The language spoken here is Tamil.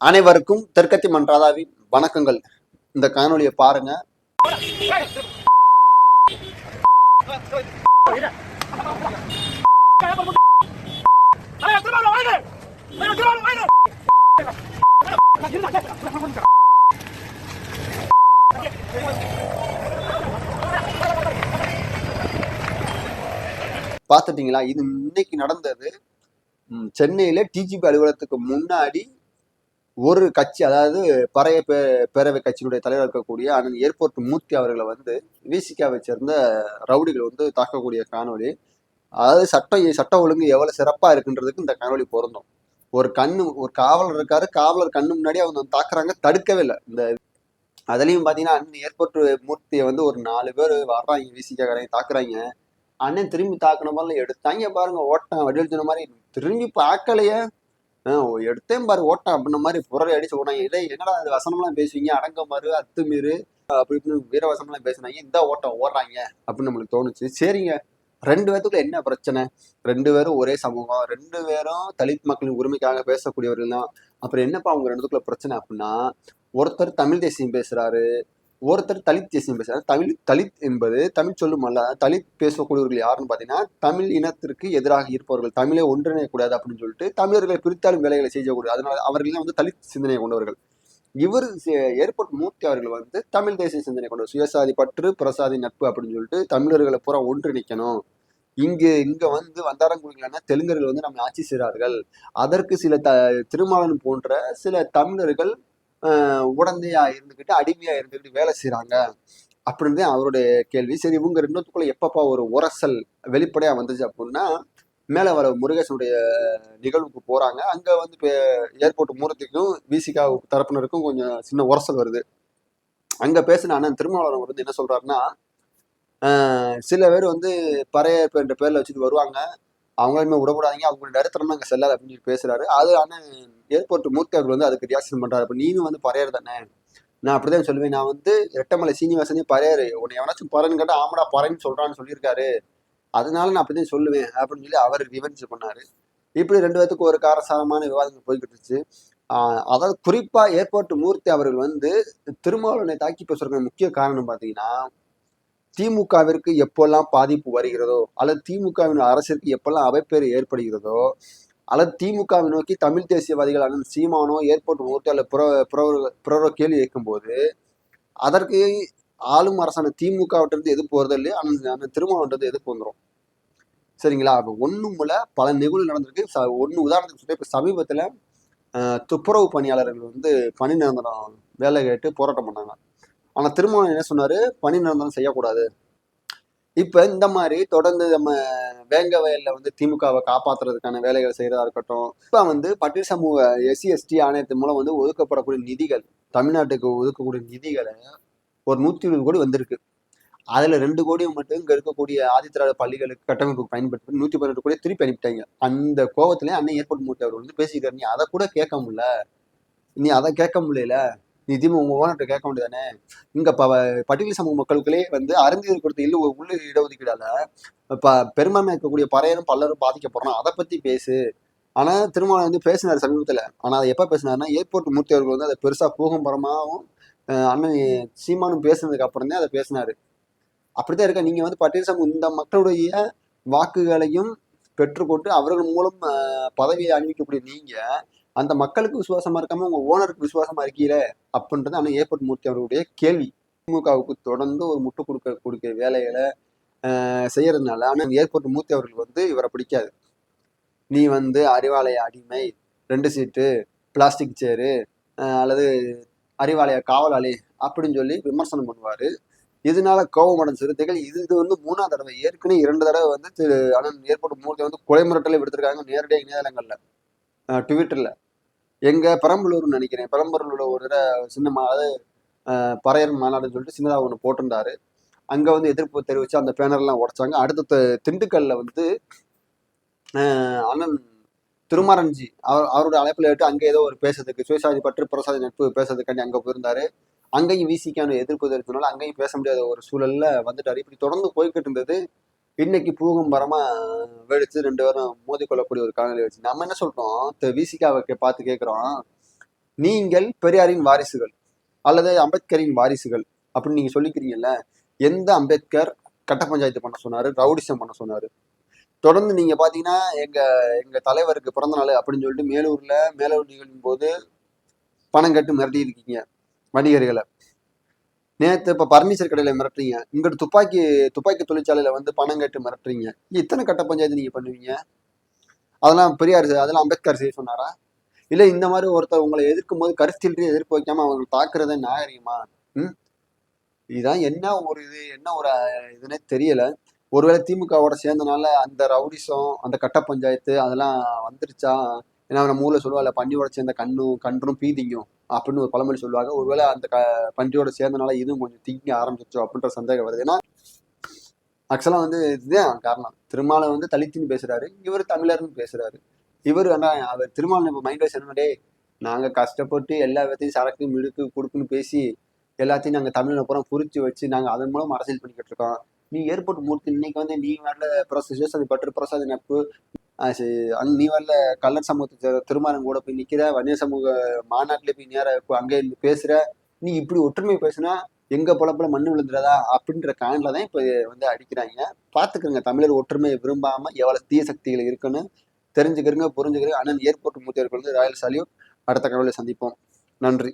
அனைவருக்கும் தெற்கத்தி மன்றாதாவின் வணக்கங்கள். இந்த காணொலியை பாருங்க. பார்த்துட்டீங்களா? இது இன்னைக்கு நடந்தது. சென்னையில டிஜிபி அலுவலகத்துக்கு முன்னாடி ஒரு கட்சி அதாவது பறைய பே பேரவை கட்சியினுடைய தலைவர் இருக்கக்கூடிய அண்ணன் ஏர்போர்ட் மூர்த்தி அவர்களை வந்து விசிகாவை சேர்ந்த ரவுடிகள் வந்து தாக்கக்கூடிய காணொளி. அதாவது சட்டம் சட்ட ஒழுங்கு எவ்வளவு சிறப்பா இருக்குன்றதுக்கு இந்த காணொளி பொருந்தும். ஒரு கண்ணு ஒரு காவலர் இருக்காரு காவலர் கண்ணு முன்னாடி அவங்க வந்து தாக்குறாங்க தடுக்கவே இல்லை. இந்த அதுலயும் பாத்தீங்கன்னா அண்ணன் ஏர்போர்ட் மூர்த்தியை வந்து ஒரு நாலு பேர் வர்றாங்க விசிகாரங்க தாக்குறாங்க. அண்ணன் திரும்பி தாக்குன மாதிரி எடுத்தாங்க பாருங்க ஓட்டம் வடிவல் சொன்ன மாதிரி திரும்பி பார்க்கலையே. எடுத்தேன் பாரு ஓட்டம் அப்படின்ன மாதிரி புரளி அடிச்சு ஓடாங்க இல்லை என்னடா அது வசனம்லாம் பேசுவீங்க? அடங்க மாறு அத்துமீறு அப்படி இப்படின்னு வீர வசனம்லாம் பேசுனாங்க. இந்த ஓட்டம் ஓடுறாங்க அப்படின்னு நம்மளுக்கு தோணுச்சு. சரிங்க. ரெண்டு பேர்த்துக்குள்ள என்ன பிரச்சனை? ரெண்டு பேரும் ஒரே சமூகம். ரெண்டு பேரும் தலித் மக்களின் உரிமைக்காக பேசக்கூடியவர்கள் தான். அப்புறம் என்னப்பா அவங்க ரெண்டுத்துக்குள்ள பிரச்சனை அப்படின்னா ஒருத்தர் தமிழ் தேசியம் பேசுறாரு ஒருத்தர் தலித் தேசியம் பேசுறாரு தமிழ் தலித் என்பது தமிழ் சொல்லும் அல்ல தலித் பேசக்கூடியவர்கள் யாருன்னு பார்த்தீங்கன்னா தமிழ் இனத்திற்கு எதிராக இருப்பவர்கள் தமிழை ஒன்றிணையக்கூடாது அப்படின்னு சொல்லிட்டு தமிழர்களை பிரித்தாலும் வேலைகளை செய்யக்கூடாது. அதனால அவர்கள் வந்து தலித் சிந்தனை கொண்டவர்கள். இவர் ஏர்போர்ட் மூர்த்தி அவர்கள் வந்து தமிழ் தேசிய சிந்தனை கொண்டவர். சுயசாதி பற்று பிரசாதி நட்பு அப்படின்னு சொல்லிட்டு தமிழர்களை பூரா ஒன்றிணைக்கணும். இங்கு இங்க வந்து வந்தாரங்குடிகளான தெலுங்கர்கள் வந்து நம்ம ஆட்சி செய்கிறார்கள். அதற்கு சில த திருமாவளவன் போன்ற சில தமிழர்கள் உடந்தையா இருந்துக்கிட்டு அடிமையா இருந்துக்கிட்டு வேலை செய்யறாங்க அப்படின்னு அவருடைய கேள்வி. சரி இவங்க ரெண்டுத்துக்குள்ள எப்பப்பா ஒரு உரசல் வெளிப்படையா வந்துச்சு அப்படின்னா மேல வர முருகேசனுடைய நிகழ்வுக்கு போறாங்க. அங்க வந்து ஏர்போர்ட் மூரத்துக்கும் விசிகா தரப்பினருக்கும் கொஞ்சம் சின்ன உரசல் வருது. அங்க பேசின அண்ணன் திருமாவளவன் வந்து என்ன சொல்றாருன்னா சில பேர் வந்து பறையற்ப என்ற பேர்ல வச்சுட்டு வருவாங்க. அவங்களுமே விடக்கூடாதீங்க. அவங்களோட நடுத்தரமா அங்கே செல்லாது அப்படின்னு சொல்லி பேசுறாரு. அது ஆனால் ஏர்போர்ட் மூர்த்தி அவர் வந்து அதுக்கு ரியாக்ஷன் பண்றாரு. அப்ப நீனும் வந்து பறையர் தானே? நான் அப்படிதான் சொல்லுவேன். நான் வந்து ரெட்டமலை சீனிவாசனே பறையாரு உன்னை எவனாச்சும் பறன்னு கேட்டா ஆமடா பறைன்னு சொல்றான்னு சொல்லியிருக்காரு. அதனால நான் அப்படிதான் சொல்லுவேன் அப்படின்னு சொல்லி அவர் ரிவென்ஸ் பண்ணாரு. இப்படி ரெண்டு பேத்துக்கு ஒரு காரசாரமான விவாதங்கள் போய்கிட்டு இருந்துச்சு. அதாவது குறிப்பா ஏர்போர்ட் மூர்த்தி அவர்கள் வந்து திருமாவளவனை தாக்கி பேசுறதுக்கு முக்கிய காரணம் பாத்தீங்கன்னா திமுகவிற்கு எப்பெல்லாம் பாதிப்பு வருகிறதோ அல்லது திமுகவின் அரசிற்கு எப்பெல்லாம் அவைப்பேறு ஏற்படுகிறதோ அல்லது திமுகவை நோக்கி தமிழ் தேசியவாதிகள் அண்ணன் சீமானோ ஏர்போர்ட் மூர்த்தி அல்லது புற புறவரோ கேள்வி கேட்கும்போது அதற்கு ஆளும் அரசான திமுகவிட்டிருந்து எதிர்ப்பு வருது இல்லையா? அந்த அந்த திருமாவளவன்றது எதிர்ப்பு வந்துடும் சரிங்களா? அப்போ ஒன்றும் பல நிகழ்வு நடந்திருக்கு. ச ஒன்று உதாரணத்துக்கு சொல்லி இப்போ சமீபத்தில் துப்புரவு பணியாளர்கள் வந்து பணி நிரந்தரம் வேலை கேட்டு போராட்டம் பண்ணாங்க. ஆனால் திருமணம் என்ன சொன்னார்? பணி நிரந்தரம் செய்யக்கூடாது. இப்போ இந்த மாதிரி தொடர்ந்து நம்ம வேங்க வயலில் வந்து திமுகவை காப்பாற்றுறதுக்கான வேலைகள் செய்கிறதா இருக்கட்டும் இப்போ வந்து பட்டியல் சமூக எஸ்சி எஸ்டி ஆணையத்தின் மூலம் வந்து ஒதுக்கப்படக்கூடிய நிதிகள் தமிழ்நாட்டுக்கு ஒதுக்கக்கூடிய நிதிகளை ஒரு நூற்றி இருபது கோடி வந்திருக்கு. அதில் ரெண்டு கோடி மட்டும் இங்கே இருக்கக்கூடிய ஆதித்திராவிட பள்ளிகளுக்கு கட்டமைப்புக்கு பயன்படுத்தி நூற்றி பதினெட்டு கோடி திருப்பி அனுப்பிட்டாங்க. அந்த கோவத்திலே அண்ணன் ஏர்போர்ட் மூட்டி அவர் வந்து பேசிக்கிறார் நீ அதை கூட கேட்க முடியல. நீ அதை கேட்க முடியல. நீ திரும்ப உங்க ஓனர்கிட்ட கேட்க வேண்டியதானே இங்க ப பட்டியல் சமூக மக்களுக்குள்ளே வந்து அருந்தியர் கொடுத்த இல்ல உள்ள இடஒதுக்கீடால ப பெரும்பான்மை இருக்கக்கூடிய பறையரும் பல்லரும் பாதிக்கப்படுறோம் அதை பத்தி பேசு. ஆனா திருமணம் வந்து பேசினார் சமீபத்துல. ஆனா அதை எப்ப பேசினாருன்னா ஏர்போர்ட் மூர்த்தி அவர்கள் வந்து அதை பெருசா பூகம்பரமாகவும் அண்ணன் சீமானும் பேசுனதுக்கு அப்புறம் தான் அதை பேசினாரு. அப்படித்தான் இருக்க. நீங்க வந்து பட்டியல் சமூகம் இந்த மக்களுடைய வாக்குகளையும் பெற்றுக்கொண்டு அவர்கள் மூலம் பதவியை அணிவிக்கக்கூடிய நீங்க அந்த மக்களுக்கு விசுவாசமா இருக்காம உங்க ஓனருக்கு விசுவாசமா இருக்கீல? அப்படின்றது ஆனால் ஏற்பட் மூர்த்தி அவர்களுடைய கேள்வி. திமுகவுக்கு தொடர்ந்து ஒரு முட்டு கொடுக்க கொடுக்க வேலைகளை செய்யறதுனால ஆனால் ஏற்பட் மூர்த்தி அவர்கள் வந்து இவரை பிடிக்காது. நீ வந்து அறிவாலய அடிமை ரெண்டு சீட்டு பிளாஸ்டிக் சேரு அல்லது அறிவாலய காவலாளி அப்படின்னு சொல்லி விமர்சனம் பண்ணுவாரு. இதனால கோபமடைந்த சிறுத்தைகள் இது இது வந்து மூணாவது தடவை. ஏற்கனவே இரண்டு தடவை வந்து திரு அண்ணன் ஏற்பட்டு மூர்த்தி வந்து கொலை மிரட்டலை விடுத்திருக்காங்க நேரடியாக இணையதளங்களில் ட்விட்டரில். எங்க பெரம்பலூர்னு நினைக்கிறேன். பெரம்பலூர்ல ஒரு தடவை சின்ன மா- அதாவது பறையர் மாநாடுன்னு சொல்லிட்டு சின்னதாக ஒன்று போட்டிருந்தாரு. அங்கே வந்து எதிர்ப்பு தெரிவித்து அந்த பேனர்லாம் உடைச்சாங்க. அடுத்த திண்டுக்கல்ல வந்து அண்ணன் திருமாரஞ்சி அவர் அவருடைய அழைப்பில் ஏற்று அங்கே ஏதோ ஒரு பேசுறதுக்கு சுயசாதி பற்று பிரசாதி நட்பு பேசுறதுக்காண்டி அங்கே போயிருந்தாரு. அங்கேயும் விசிக்கான எதிர்ப்பு தெரிவித்தனால அங்கேயும் பேச முடியாத ஒரு சூழல்ல வந்துட்டாரு. இப்படி தொடர்ந்து போய்கிட்டு இருந்தது. இன்னைக்கு பூகம்பரமா வெடிச்சு ரெண்டு பேரும் மோதிக்கொள்ளக்கூடிய ஒரு காலநிலை வச்சு நம்ம என்ன சொல்றோம்? விசிகாவை பார்த்து கேட்குறோம் நீங்கள் பெரியாரின் வாரிசுகள் அல்லது அம்பேத்கரின் வாரிசுகள் அப்படின்னு நீங்க சொல்லிக்கிறீங்கல்ல எந்த அம்பேத்கர் கட்ட பஞ்சாயத்து பண்ண சொன்னாரு? ரவுடிசம் பண்ண சொன்னாரு? தொடர்ந்து நீங்க பாத்தீங்கன்னா எங்க எங்க தலைவருக்கு பிறந்த நாள் அப்படின்னு சொல்லிட்டு மேலூர்ல மேலூர் நிகழ்வும் போது பணம் கட்டு மிரட்டி இருக்கீங்க வணிகர்களை. நேற்று இப்போ பர்னிச்சர் கடையில் மிரட்டுறீங்க. இங்கிட்டு துப்பாக்கி துப்பாக்கி தொழிற்சாலையில் வந்து பணம் கட்டு மிரட்டுறீங்க. இத்தனை கட்ட பஞ்சாயத்து நீங்கள் பண்ணுவீங்க? அதெல்லாம் பெரியார் அதெல்லாம் அம்பேத்கர் செய்ய சொன்னாரா? இல்லை இந்த மாதிரி ஒருத்தர் உங்களை எதிர்க்கும் போது கருத்தில் எதிர்ப்பு வைக்காம அவங்க தாக்குறத நாகரிகமா ம்? இதுதான் என்ன ஒரு இது என்ன ஒரு இதுன்னே தெரியல. ஒருவேளை திமுகவோட சேர்ந்தனால அந்த ரவுடிசம் அந்த கட்ட பஞ்சாயத்து அதெல்லாம் வந்துருச்சா? ஏன்னா நம்ம ஊரில் சொல்லுவாள் பன்னியோட சேர்ந்த கண்ணும் கன்றும் பீதிங்கும். அப்படின்னு ஒரு பழமொழி சொல்லுவாங்க. ஒருவேளை அந்த க பன்றியோட சேர்ந்தனால இதுவும் கொஞ்சம் திங்க ஆரம்பிச்சிச்சோ அப்படின்ற சந்தேகம் வருது. ஏன்னா ஆக்சுவலாக வந்து இதுதான் காரணம். திருமாலை வந்து தலித்துன்னு பேசுறாரு. இவர் தமிழர்னு பேசுறாரு. இவர் வேணா அவர் திருமாவளவன் இப்போ மைண்ட் வைஸ் என்னடே நாங்க கஷ்டப்பட்டு எல்லா விதத்தையும் சரக்கு மிடுக்கு கொடுக்குன்னு பேசி எல்லாத்தையும் நாங்க தமிழில் பூரா புரிச்சு வச்சு நாங்க அதன் மூலம் அரசியல் பண்ணிக்கிட்டு இருக்கோம். நீ ஏர்போர்ட் மூர்த்தி இன்னைக்கு வந்து நீ வரல பிரசாத் அது பற்று பிரசாத் நப்பு நீ வரல கல்லர் சமூகத்தை திருமணம் கூட போய் நிக்கிற வன்னிய சமூக மாநாட்டுல போய் நேர அங்கே இருந்து பேசுற நீ இப்படி ஒற்றுமை பேசுனா எங்க பொழப்புல மண்ணு விழுந்துறதா அப்படின்ற காண்டில் தான் இப்போ வந்து அடிக்கிறாங்க. பார்த்துக்கோங்க தமிழர் ஒற்றுமையை விரும்பாம எவ்வளவு தீய சக்திகள் இருக்குன்னு தெரிஞ்சுக்கிறங்க புரிஞ்சுக்கிறங்க. அண்ணன் ஏர்போர்ட் மூத்தியர்கள் வந்து ராயல் சல்யூட். அடுத்த கடவுளை சந்திப்போம். நன்றி.